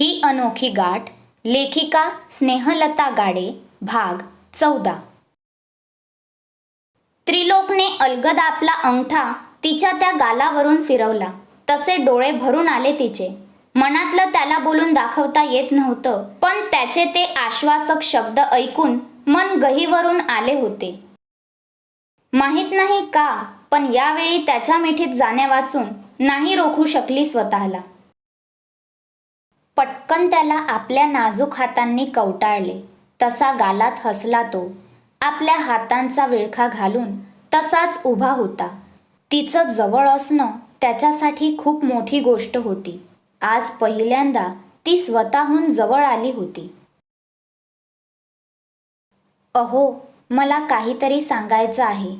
ही अनोखी गाठ लेखिका स्नेहलता गाडे भाग चौदा. त्रिलोकने अलगद आपला अंगठा तिच्या त्या गालावरून फिरवला. तसे डोळे भरून आले तिचे. मनातलं त्याला बोलून दाखवता येत नव्हतं पण त्याचे ते आश्वासक शब्द ऐकून मन गहीवरून आले होते. माहीत नाही का पण यावेळी त्याच्या मिठीत जाण्या वाचून नाही रोखू शकली स्वतःला. पटकन त्याला आपल्या नाजूक हातांनी कवटाळले. तसा गालात हसला तो. आपल्या हातांचा विळखा घालून तसाच उभा होता. तिचं जवळ असणं त्याच्यासाठी खूप मोठी गोष्ट होती. आज पहिल्यांदा ती स्वतःहून जवळ आली होती. अहो मला काहीतरी सांगायचं आहे.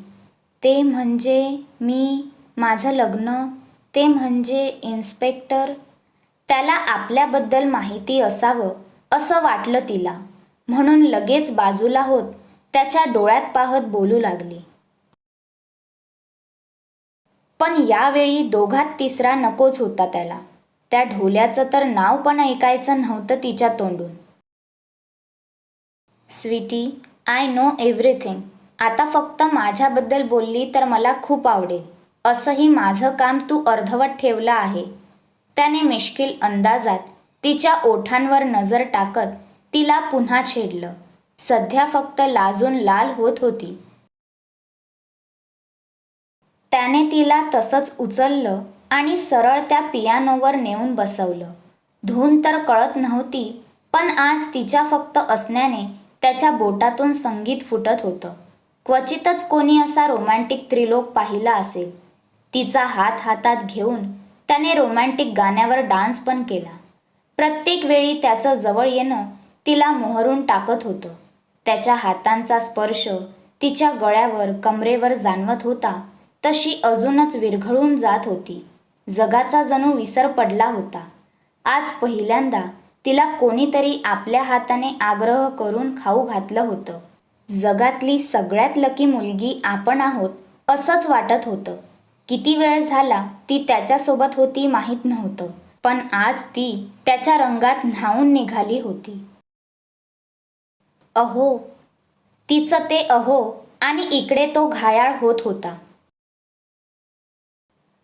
ते म्हणजे मी माझं लग्न ते म्हणजे इन्स्पेक्टर त्याला आपल्याबद्दल माहिती असावं असं वाटलं तिला. म्हणून लगेच बाजूला होत त्याच्या डोळ्यात पाहत बोलू लागली. पण यावेळी दोघात तिसरा नकोच होता त्याला. त्या ढोल्याचं तर नाव पण ऐकायचं नव्हतं तिच्या तोंडून. Sweetie I know everything. आता फक्त माझ्याबद्दल बोलली तर मला खूप आवडेल. असंही माझं काम तू अर्धवट ठेवलं आहे. त्याने मिश्किल अंदाजात तिच्या ओठांवर नजर टाकत तिला पुन्हा छेडलं. सध्या फक्त लाजून लाल होत होती. त्याने तिला तसंच उचललं आणि सरळ त्या पियानोवर नेऊन बसवलं. धून तर कळत नव्हती पण आज तिच्या फक्त असण्याने त्याच्या बोटातून संगीत फुटत होतं. क्वचितच कोणी असा रोमॅन्टिक त्रिलोक पाहिला असेल. तिचा हात हातात घेऊन त्याने रोमॅन्टिक गाण्यावर डान्स पण केला. प्रत्येक वेळी त्याचं जवळ येणं तिला मोहरून टाकत होतं. त्याच्या हातांचा स्पर्श तिच्या गळ्यावर कमरेवर जाणवत होता. तशी अजूनच विरघळून जात होती. जगाचा जणू विसर पडला होता. आज पहिल्यांदा तिला कोणीतरी आपल्या हाताने आग्रह करून खाऊ घातलं होतं. जगातली सगळ्यात लकी मुलगी आपण आहोत असंच वाटत होतं. किती वेळ झाला ती त्याच्यासोबत होती माहीत नव्हतं पण आज ती त्याच्या रंगात न्हावून निघाली होती. अहो तिचं ते अहो आणि इकडे तो घायाळ होत होता.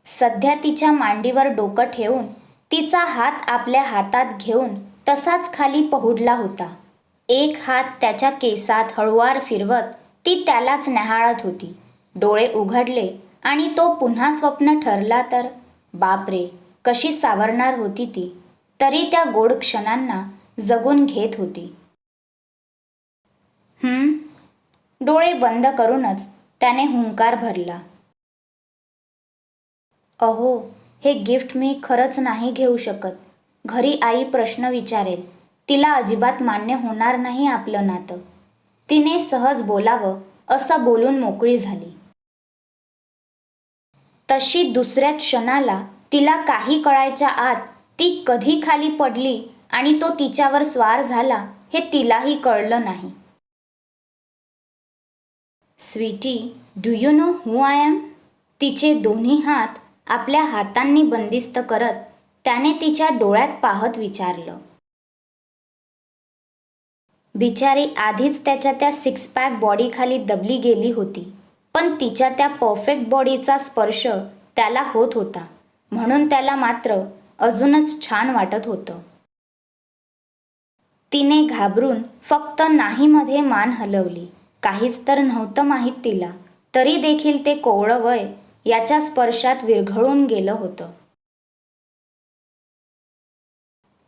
सध्या तिच्या मांडीवर डोकं ठेवून तिचा हात आपल्या हातात घेऊन तसाच खाली पहुडला होता. एक हात त्याच्या केसात हळुवार फिरवत ती त्यालाच न्याहाळत होती. डोळे उघडले आणि तो पुन्हा स्वप्न ठरला तर बापरे कशी सावरणार होती ती. तरी त्या गोड क्षणांना जगून घेत होती. हम्म? डोळे बंद करूनच त्याने हुंकार भरला. अहो हे गिफ्ट मी खरंच नाही घेऊ शकत. घरी आई प्रश्न विचारेल. तिला अजिबात मान्य होणार नाही आपलं नातं. तिने सहज बोलावं असं बोलून मोकळी झाली. तशी दुसऱ्या क्षणाला तिला काही कळायच्या आत ती कधी खाली पडली आणि तो तिच्यावर स्वार झाला हे तिलाही कळलं नाही. Sweetie do you know who I am? तिचे दोन्ही हात आपल्या हातांनी बंदिस्त करत त्याने तिच्या डोळ्यात पाहत विचारलं. बिचारी आधीच त्याच्या त्या सिक्स पॅक बॉडीखाली दबली गेली होती. पण तिच्या त्या परफेक्ट बॉडीचा स्पर्श त्याला होत होता. म्हणून त्याला मात्र अजूनच छान वाटत होतं. तिने घाबरून फक्त नाहीमध्ये मान हलवली. काहीच तर नव्हतं माहीत तिला. तरी देखील ते कोवळं वय याच्या स्पर्शात विरघळून गेलं होतं.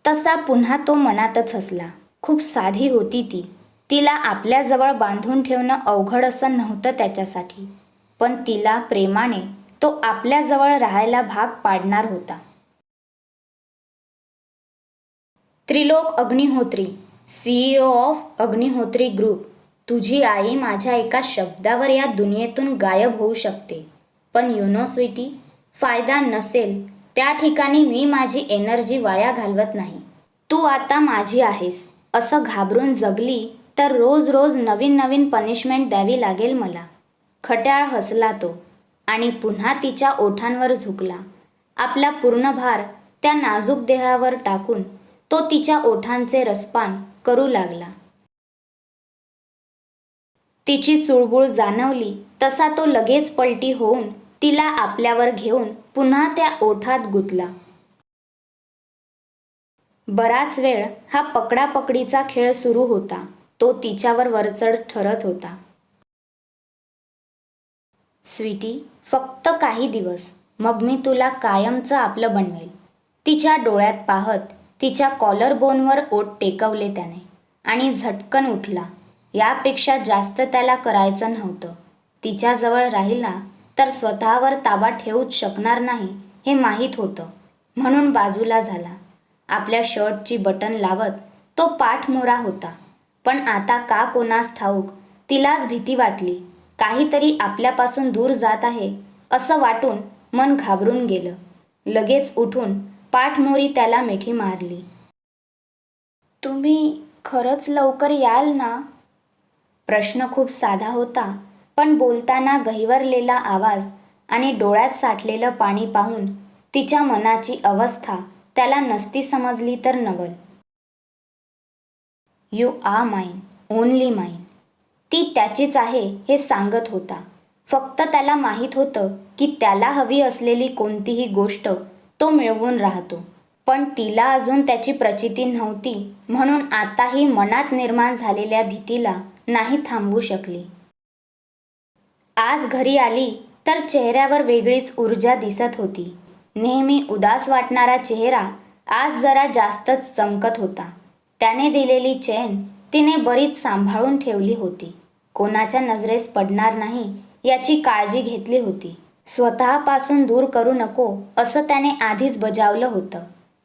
तसा पुन्हा तो मनातच हसला खूप साधी होती ती. तिला आपल्याजवळ बांधून ठेवणं अवघड असं नव्हतं त्याच्यासाठी. पण तिला प्रेमाने तो आपल्याजवळ राहायला भाग पाडणार होता. Trilok Agnihotri CEO of Agnihotri group तुझी आई माझ्या एका शब्दावर या दुनियेतून गायब होऊ शकते. पण युनो स्वीटी फायदा नसेल त्या ठिकाणी मी माझी एनर्जी वाया घालवत नाही. तू आता माझी आहेस असं घाबरून जगली तर रोज रोज नवीन नवीन पनिशमेंट द्यावी लागेल मला. खट्याळ हसला तो आणि पुन्हा तिच्या ओठांवर झुकला. आपला पूर्ण भार त्या नाजूक देहावर टाकून तो तिच्या ओठांचे रसपान करू लागला. तिची चुळबुळ जाणवली तसा तो लगेच पलटी होऊन तिला आपल्यावर घेऊन पुन्हा त्या ओठात गुतला. बराच वेळ हा पकडापकडीचा खेळ सुरू होता. तो तिच्यावर वरचढ ठरत होता. स्वीटी फक्त काही दिवस मग मी तुला कायमचं आपलं बनवेल. तिच्या डोळ्यात पाहत तिच्या कॉलर बोनवर ओट टेकवले त्याने आणि झटकन उठला. यापेक्षा जास्त त्याला करायचं नव्हतं. तिच्याजवळ राहिला तर स्वतःवर ताबा ठेवूच शकणार नाही हे माहीत होतं. म्हणून बाजूला झाला. आपल्या शर्टची बटन लावत तो पाठमोरा होता. पण आता का कोणास ठाऊक? तिलाच भीती वाटली. काहीतरी आपल्यापासून दूर जात आहे असं वाटून मन घाबरून गेलं. लगेच उठून पाठमोरी त्याला मिठी मारली. तुम्ही खरंच लवकर याल ना? प्रश्न खूप साधा होता पण बोलताना गहिवरलेला आवाज आणि डोळ्यात साठलेलं पाणी पाहून तिच्या मनाची अवस्था त्याला नसती समजली तर नवल. यू आ माईन ओनली माईन ती त्याचीच आहे हे सांगत होता. फक्त त्याला माहीत होतं की त्याला हवी असलेली कोणतीही गोष्ट तो मिळवून राहतो. पण तिला अजून त्याची प्रचिती नव्हती म्हणून आताही मनात निर्माण झालेल्या भीतीला नाही थांबवू शकली. आज घरी आली तर चेहऱ्यावर वेगळीच ऊर्जा दिसत होती. नेहमी उदास वाटणारा चेहरा आज जरा जास्तच चमकत होता. त्याने दिलेली चेन तिने बरीच सांभाळून ठेवली होती. कोणाच्या नजरेस पडणार नाही याची काळजी घेतली होती. स्वतःपासून दूर करू नको असं त्याने आधीच बजावलं होतं.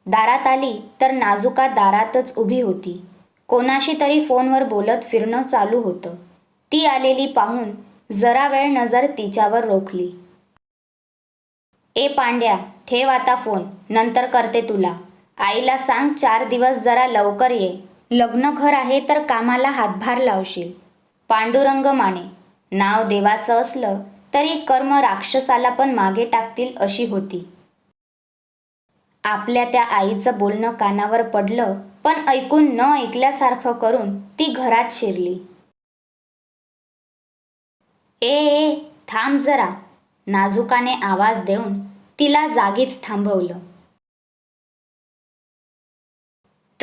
दारात आली तर नाजुका दारातच उभी होती. कोणाशी तरी फोनवर बोलत फिरणं चालू होतं. ती आलेली पाहून जरा वेळ नजर तिच्यावर रोखली. ए पांड्या ठेव आता फोन नंतर करते तुला. आईला सांग चार दिवस जरा लवकर ये. लग्न घर आहे तर कामाला हातभार लावशील. पांडुरंग माने नाव देवाचं असलं तरी कर्म राक्षसाला पण मागे टाकतील अशी होती. आपल्या त्या आईचं बोलणं कानावर पडलं पण ऐकून न ऐकल्यासारखं करून ती घरात शिरली. ए ए थांब जरा. नाजुकाने आवाज देऊन तिला जागीच थांबवलं.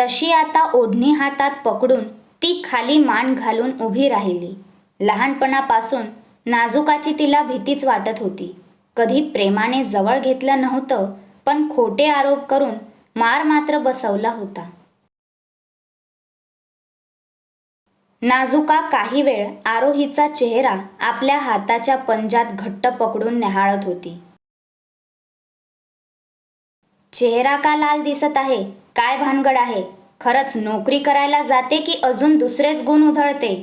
तशी आता ओढणी हातात पकडून ती खाली मान घालून उभी राहिली. लहानपणापासून नाजुकाची तिला भीतीच वाटत होती. कधी प्रेमाने जवळ घेतलं नव्हतं पण खोटे आरोप करून मार मात्र बसवला होता. नाजुका काही वेळ आरोहीचा चेहरा आपल्या हाताच्या पंजात घट्ट पकडून न्याहाळत होती. चेहरा का लाल दिसत आहे? काय भानगड आहे? खरंच नोकरी करायला जाते की अजून दुसरेच गुण उधळते?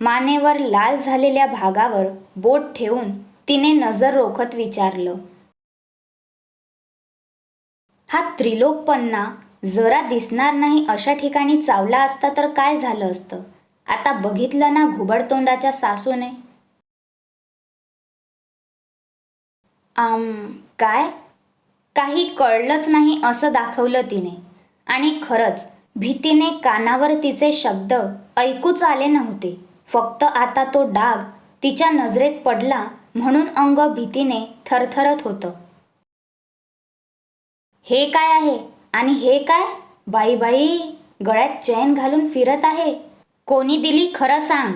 मानेवर लाल झालेल्या भागावर बोट ठेवून तिने नजर रोखत विचारलं. हा त्रिलोकपन्ना जरा दिसणार नाही अशा ठिकाणी चावला असता तर काय झालं असतं? आता बघितलं ना घुबडतोंडाच्या सासूने? आम काय? काही कळलंच नाही असं दाखवलं तिने. आणि खरंच भीतीने कानावर तिचे शब्द ऐकूच आले नव्हते. फक्त आता तो डाग तिच्या नजरेत पडला म्हणून अंग भीतीने थरथरत होतं. हे काय आहे? आणि हे काय? बाई बाई गळ्यात चैन घालून फिरत आहे. कोणी दिली खरं सांग.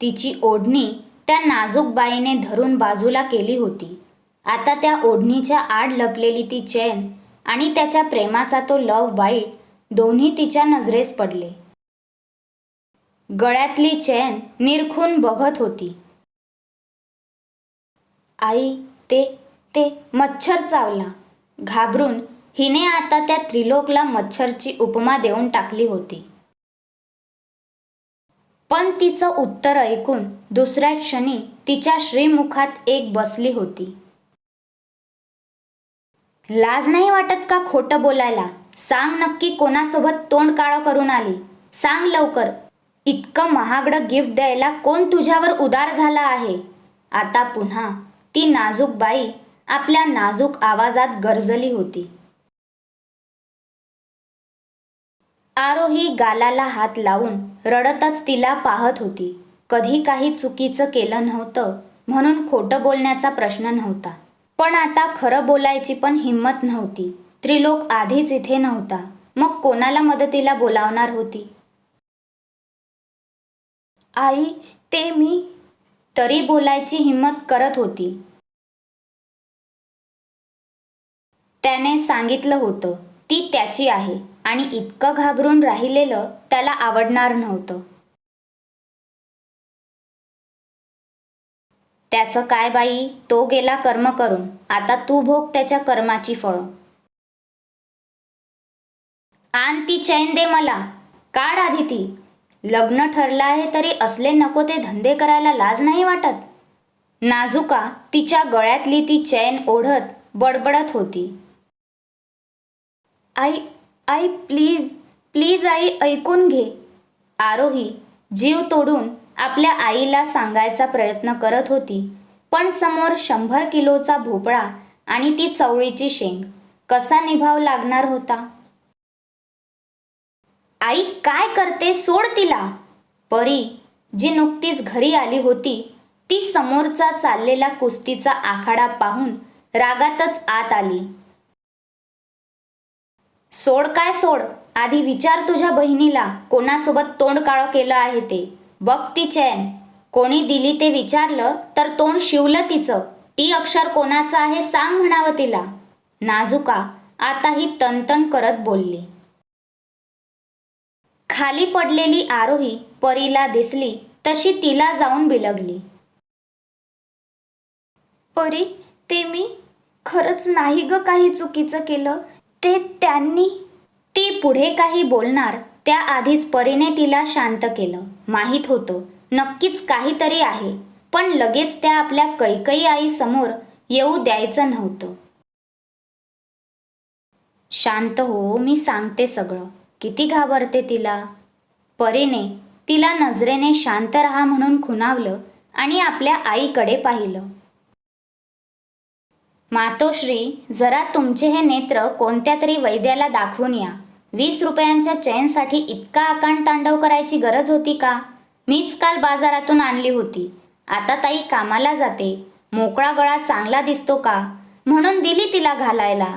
तिची ओढणी त्या नाजूक बाईने धरून बाजूला केली होती. आता त्या ओढणीच्या आड लपलेली ती चैन आणि त्याच्या प्रेमाचा तो लव बाईट दोन्ही तिच्या नजरेस पडले. गळ्यातली चैन निरखून बघत होती. आई ते ते मच्छर चावला. घाबरून हिने आता त्या त्रिलोकला मच्छरची उपमा देऊन टाकली होती. पण तिचं उत्तर ऐकून दुसऱ्या क्षणी तिच्या श्रीमुखात एक बसली होती. लाज नाही वाटत का खोटं बोलायला? सांग नक्की कोणासोबत तोंड काळं करून आली. सांग लवकर. इतकं महागडं गिफ्ट द्यायला कोण तुझ्यावर उदार झाला आहे? आता पुन्हा ती नाजूक बाई आपल्या नाजूक आवाजात गरजली होती. आरोही गालाला हात लावून रडतच तिला पाहत होती. कधी काही चुकीचं केलं नव्हतं म्हणून खोटं बोलण्याचा प्रश्न नव्हता. पण आता खरं बोलायची पण हिंमत नव्हती. त्रिलोक आधीच इथे नव्हता. मग कोणाला मदतीला बोलावणार होती? आई ते मी. तरी बोलायची हिंमत करत होती. त्याने सांगितलं होतं ती त्याची आहे आणि इतकं घाबरून राहिलेलं त्याला आवडणार नव्हतं. त्याचं काय बाई? तो गेला कर्म करून. आता तू भोग त्याच्या कर्माची फळं. आण ती चैन दे मला. काढ आधी ती. लग्न ठरलं आहे तरी असले नको ते धंदे करायला लाज नाही वाटत. नाजुका तिच्या गळ्यातली ती चैन ओढत बडबडत होती. आई आई प्लीज प्लीज आई ऐकून घे. आरोही जीव तोडून आपल्या आईला सांगायचा प्रयत्न करत होती. पण समोर शंभर किलोचा भोपळा आणि ती चवळीची शेंग. कसा निभाव लागणार होता? आई काय करते? सोड तिला. परी जी नुकतीच घरी आली होती ती समोरचा चाललेला कुस्तीचा आखाडा पाहून रागातच आत आली. सोड काय सोड? आधी विचार तुझ्या बहिणीला. कोणासोबत तोंड काळं केलं आहे ते. बघ ती चैन. कोणी दिली ते विचारलं तर तोंड शिवलं तिचं. ती अक्षर कोणाचं आहे सांग म्हणावं तिला. नाजुका आता ही तनतन करत बोलली. खाली पडलेली आरोही परीला दिसली तशी तिला जाऊन बिलगली. परी ते मी खरंच नाही ग काही चुकीचं केलं? ते त्यांनी? ती पुढे काही बोलणार त्याआधीच परीने तिला शांत केलं. माहीत होतं नक्कीच काहीतरी आहे पण लगेच त्या आपल्या कैकई आई समोर येऊ द्यायचं नव्हतं. शांत हो मी सांगते सगळं. किती घाबरते तिला. परीने तिला नजरेने शांत राहा म्हणून खुणावलं आणि आपल्या आईकडे पाहिलं. मातोश्री जरा तुमचे हे नेत्र कोणत्या तरी वैद्याला दाखवून या. वीस रुपयांच्या चैनसाठी इतका आकांड तांडव करायची गरज होती का? मीच काल बाजारातून आणली होती. आता ताई कामाला जाते. मोकळा गळा चांगला दिसतो का? म्हणून दिली तिला घालायला.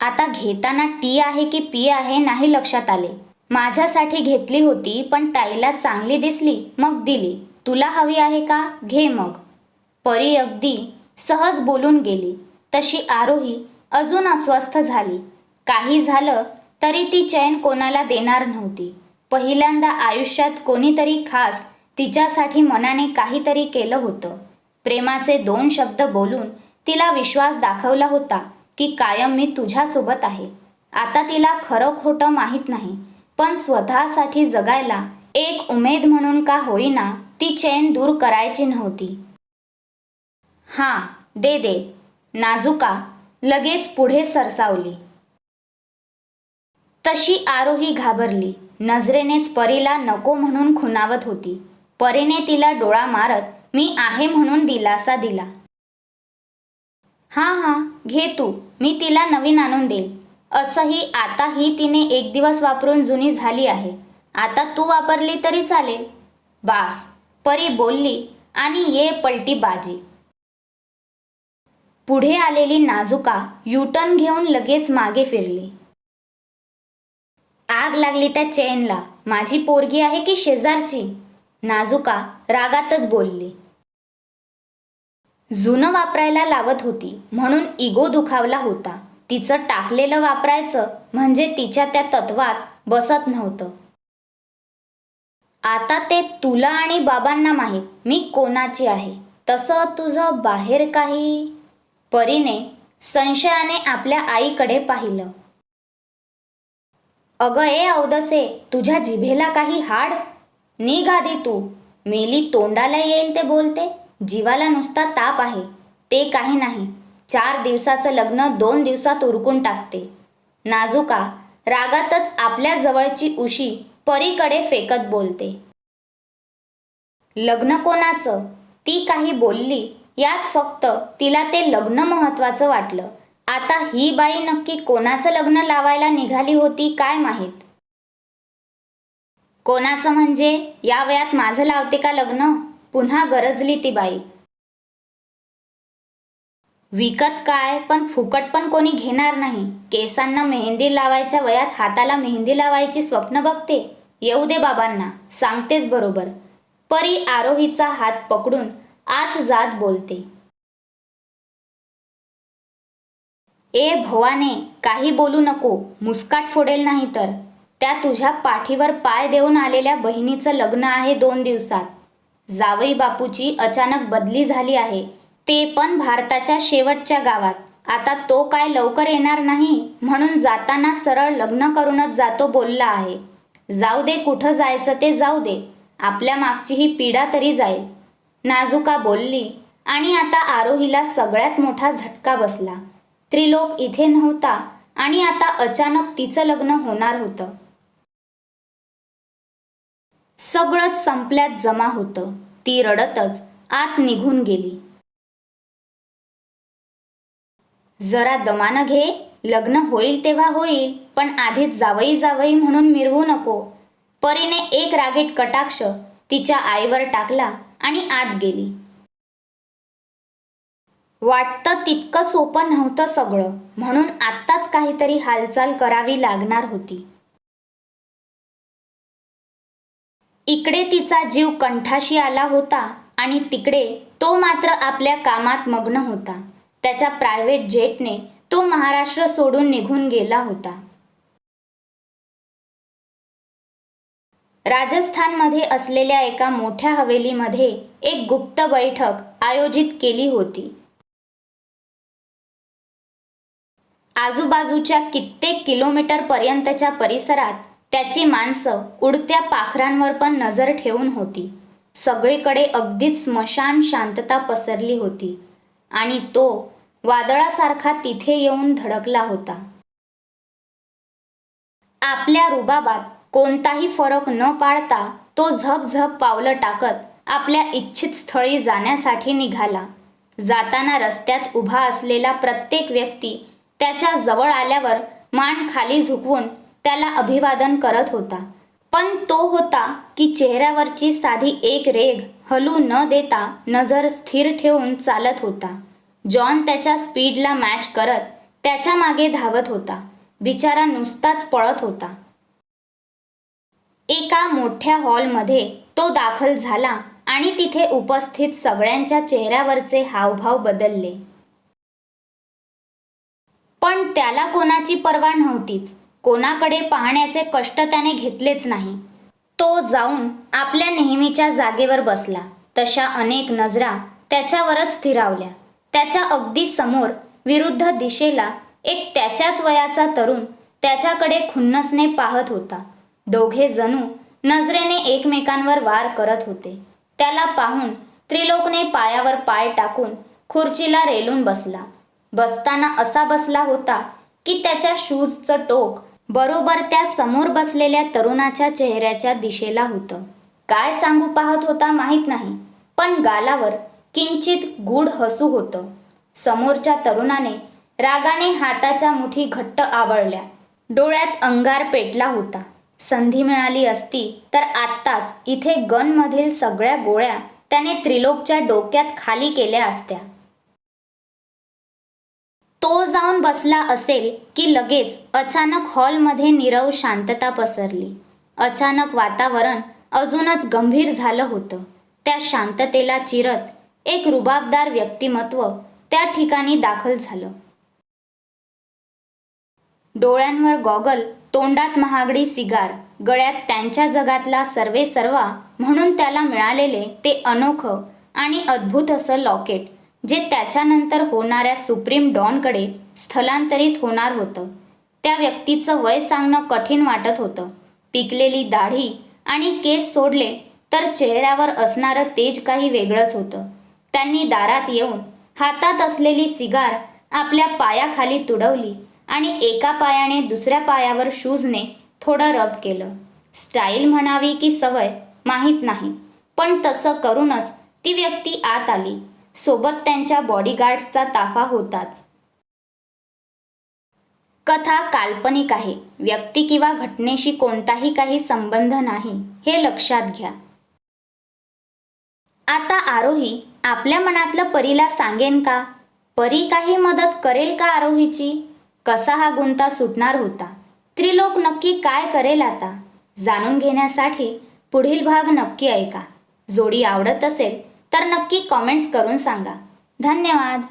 आता घेताना टी आहे की पी आहे नाही लक्षात आले. माझ्यासाठी घेतली होती पण ताईला चांगली दिसली मग दिली. तुला हवी आहे का? घे मग. परी अगदी सहज बोलून गेली. तशी आरोही अजून अस्वस्थ झाली. काही झालं तरी ती चैन कोणाला देणार नव्हती. पहिल्यांदा आयुष्यात कोणीतरी खास तिच्यासाठी मनाने काहीतरी केलं होतं. प्रेमाचे दोन शब्द बोलून तिला विश्वास दाखवला होता की कायम मी तुझ्यासोबत आहे. आता तिला खरं खोटं माहीत नाही पण स्वतःसाठी जगायला एक उमेद म्हणून का होईना ती चैन दूर करायची नव्हती. हां दे दे. नाजुका लगेच पुढे सरसावली. तशी आरोही घाबरली. नजरेनेच परीला नको म्हणून खुनावत होती. परीने तिला डोळा मारत मी आहे म्हणून दिलासा दिला. हां हां घे तू मी तिला नवीन आणून देईल असंही आताही तिने एक दिवस वापरून जुनी झाली आहे. आता तू वापरली तरी चालेल. बास परी बोलली आणि ये पलटी बाजी. पुढे आलेली नाजुका युटन घेऊन लगेच मागे फिरली. आग लागली त्या चैनला. माझी पोरगी आहे की शेजारची? नाजुका रागातच बोलली. जुनं वापरायला लावत होती म्हणून इगो दुखावला होता. तिचं टाकलेलं वापरायचं म्हणजे तिच्या त्या तत्वात बसत नव्हतं. आता ते तुला आणि बाबांना माहीत मी कोणाची आहे? तसं तुझं बाहेर काही परीने संशयाने आपल्या आईकडे पाहिलं. अगं ए अवदसे तुझ्या जिभेला काही हाड? निघ तू. मेली तोंडाला येईल ते बोलते. जीवाला नुसता ताप आहे. ते काही नाही. चार दिवसाचं लग्न दोन दिवसात उरकून टाकते. नाजुका रागातच आपल्या जवळची उशी परीकडे फेकत बोलते. लग्न कोणाचं? ती काही बोलली यात फक्त तिला ते लग्न महत्वाचं वाटलं. आता ही बाई नक्की कोणाचं लग्न लावायला निघाली होती काय माहीत? कोणाचं म्हणजे? या वयात माझं लावते का लग्न? पुन्हा गरजली ती बाई. विकत काय? पण फुकट पण कोणी घेणार नाही. केसांना मेहंदी लावायच्या वयात हाताला मेहंदी लावायची स्वप्न बघते. येऊ दे बाबांना सांगतेच बरोबर. परी आरोहीचा हात पकडून आत जात बोलते. ए भवाने काही बोलू नको मुस्काट फोडेल नाही तर. त्या तुझ्या पाठीवर पाय देऊन आलेल्या बहिणीचं लग्न आहे दोन दिवसात. जावई बापूची अचानक बदली झाली आहे. ते पण भारताच्या शेवटच्या गावात. आता तो काय लवकर येणार नाही म्हणून जाताना सरळ लग्न करूनच जातो बोलला आहे. जाऊ दे कुठं जायचं ते जाऊ दे. आपल्या मागची ही पीडा तरी जाईल. नाजुका बोलली आणि आता आरोहीला सगळ्यात मोठा झटका बसला. त्रिलोक इथे नव्हता आणि आता अचानक तिचं लग्न होणार होतं. सगळंच संपल्यात जमा होतं. ती रडतच आत निघून गेली. जरा दमानं घे लग्न होईल तेव्हा होईल पण आधीच जावई जावई म्हणून मिरवू नको. परीने एक रागीट कटाक्ष तिच्या आईवर टाकला आणि आत गेली. वाटतं तितकं सोपं नव्हतं सगळं. म्हणून आत्ताच काहीतरी हालचाल करावी लागणार होती. इकडे तिचा जीव कंठाशी आला होता आणि तिकडे तो मात्र आपल्या कामात मग्न होता. त्याच्या प्रायव्हेट जेटने तो महाराष्ट्र सोडून निघून गेला होता. राजस्थानमध्ये असलेल्या एका मोठ्या हवेलीमध्ये एक गुप्त बैठक आयोजित केली होती. आजूबाजूच्या कित्येक किलोमीटरपर्यंतच्या परिसरात त्याची माणसं उडत्या पाखरांवर पण नजर ठेवून होती. सगळीकडे अगदीच स्मशान शांतता पसरली होती आणि तो वादळासारखा तिथे येऊन धडकला होता. आपल्या रुबाबात कोणताही फरक न पाळता तो झपझप पावलं टाकत आपल्या इच्छित स्थळी जाण्यासाठी निघाला. जाताना रस्त्यात उभा असलेला प्रत्येक व्यक्ती त्याच्याजवळ आल्यावर मान खाली झुकवून त्याला अभिवादन करत होता. पण तो होता की चेहऱ्यावरची साधी एक रेघ हलू न देता नजर स्थिर ठेवून चालत होता. जॉन त्याच्या स्पीडला मॅच करत त्याच्यामागे धावत होता. बिचारा नुसताच पळत होता. एका मोठ्या हॉलमध्ये तो दाखल झाला आणि तिथे उपस्थित सगळ्यांच्या चेहऱ्यावरचे हावभाव बदलले. पण त्याला कोणाची पर्वा नव्हतीच. कोणाकडे पाहण्याचे कष्ट त्याने घेतलेच नाही. तो जाऊन आपल्या नेहमीच्या जागेवर बसला. तशा अनेक नजरा त्याच्यावरच स्थिरावल्या. त्याच्या अगदी समोर विरुद्ध दिशेला एक त्याच्याच वयाचा तरुण त्याच्याकडे खुन्नसने पाहत होता. दोघे जणू नजरेने एकमेकांवर वार करत होते. त्याला पाहून त्रिलोकने पायावर पाय टाकून खुर्चीला रेलून बसला. बसताना असा बसला होता की त्याच्या शूजचं टोक बरोबर त्या समोर बसलेल्या तरुणाच्या चेहऱ्याच्या दिशेला होतं. काय सांगू पाहत होता माहीत नाही पण गालावर किंचित गूढ हसू होतं. समोरच्या तरुणाने रागाने हाताच्या मुठी घट्ट आवळल्या. डोळ्यात अंगार पेटला होता. संधी मिळाली असती तर आत्ताच इथे गनमधील सगळ्या गोळ्या त्याने त्रिलोकच्या डोक्यात खाली केल्या असत्या. तो जाऊन बसला असेल की लगेच अचानक हॉलमध्ये नीरव शांतता पसरली. अचानक वातावरण अजूनच गंभीर झालं होतं. त्या शांततेला चिरत एक रुबाबदार व्यक्तिमत्व त्या ठिकाणी दाखल झालं. डोळ्यांवर गॉगल तोंडात महागडी सिगार गळ्यात त्यांच्या जगातला सर्वे सर्वा म्हणून त्याला मिळालेले ते अनोखं आणि अद्भुत असं लॉकेट. जे त्याच्यानंतर होणाऱ्या सुप्रीम डॉनकडे स्थलांतरित होणार होतं. त्या व्यक्तीचं वय सांगणं कठीण वाटत होतं. पिकलेली दाढी आणि केस सोडले तर चेहऱ्यावर असणारं तेज काही वेगळंच होतं. त्यांनी दारात येऊन हातात असलेली सिगार आपल्या पायाखाली तुडवली आणि एका पायाने दुसऱ्या पायावर शूजने थोडं रब केलं. स्टाईल म्हणावी की सवय माहीत नाही. पण तसं करूनच ती व्यक्ती आत आली. सोबत त्यांच्या बॉडीगार्ड्सचा ताफा होताच. कथा काल्पनिक आहे. व्यक्ती किंवा घटनेशी कोणताही काही संबंध नाही हे लक्षात घ्या. आता आरोही आपल्या मनातलं परीला सांगेन का? परी काही मदत करेल का आरोहीची? कसा हा गुंता सुटणार होता? त्रिलोक नक्की काय करेल आता? जाणून घेण्यासाठी पुढील भाग नक्की ऐका. जोडी आवडत असेल तर नक्की कॉमेंट्स करून सांगा. धन्यवाद.